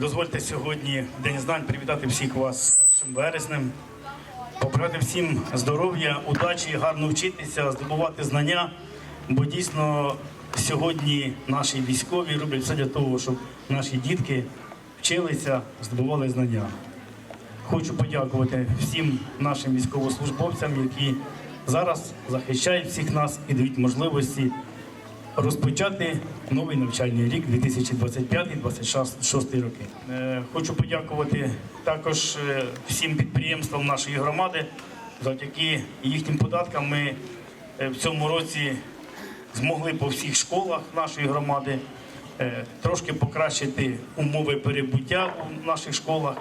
Дозвольте сьогодні День знань привітати всіх вас з першим березнем, побажати всім здоров'я, удачі, гарно вчитися, здобувати знання, бо дійсно сьогодні наші військові роблять все для того, щоб наші дітки вчилися, здобували знання. Хочу подякувати всім нашим військовослужбовцям, які зараз захищають всіх нас і дають можливості розпочати новий навчальний рік 2025-2026 роки. Е, Хочу подякувати також е, всім підприємствам нашої громади. Завдяки їхнім податкам ми е, в цьому році змогли по всіх школах нашої громади трошки покращити умови перебуття у наших школах.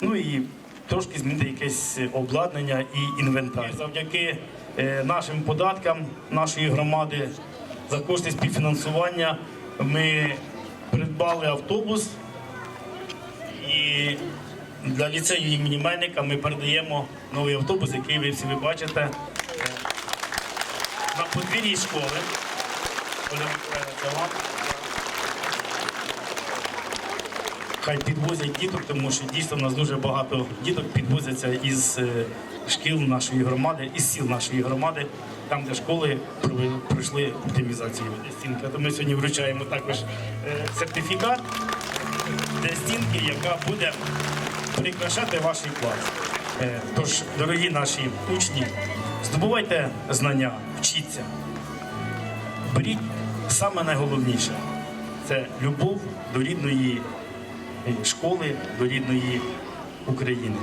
Ну і трошки змінити якесь обладнання і інвентар. Завдяки нашим податкам нашої громади за кошти співфінансування ми придбали автобус. І для ліцею імені Мельника ми передаємо новий автобус, який ви всі ви бачите е, на подвір'ї школи. Хай підвозять діток, тому що дійсно в нас дуже багато діток підвозяться із е, шкіл нашої громади, із сіл нашої громади, там, де школи пройшли оптимізацію стінки. То ми сьогодні вручаємо також е, сертифікат для стінки, яка буде прикрашати ваш клас. Е, Тож, дорогі наші учні, здобувайте знання, вчіться. Беріть саме найголовніше це любов до рідної е, школи, до рідної України.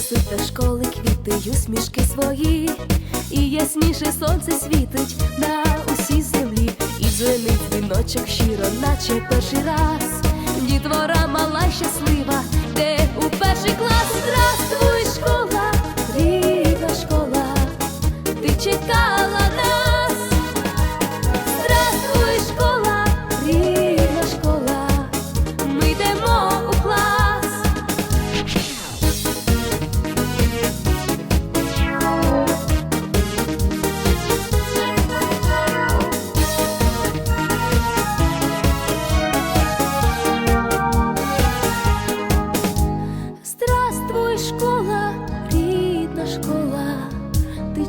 Несуть до школи квіти усмішки свої, і ясніше сонце світить на усій землі, і дзвенить дзвіночок щиро, наче перший раз. Дітвора мала щаслива,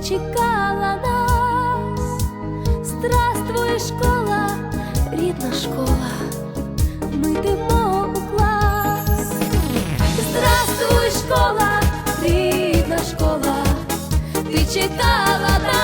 чекала нас. Здравствуй, школа, рідна школа, ми йдемо у клас. Здравствуй, школа, рідна школа, ти чекала нас.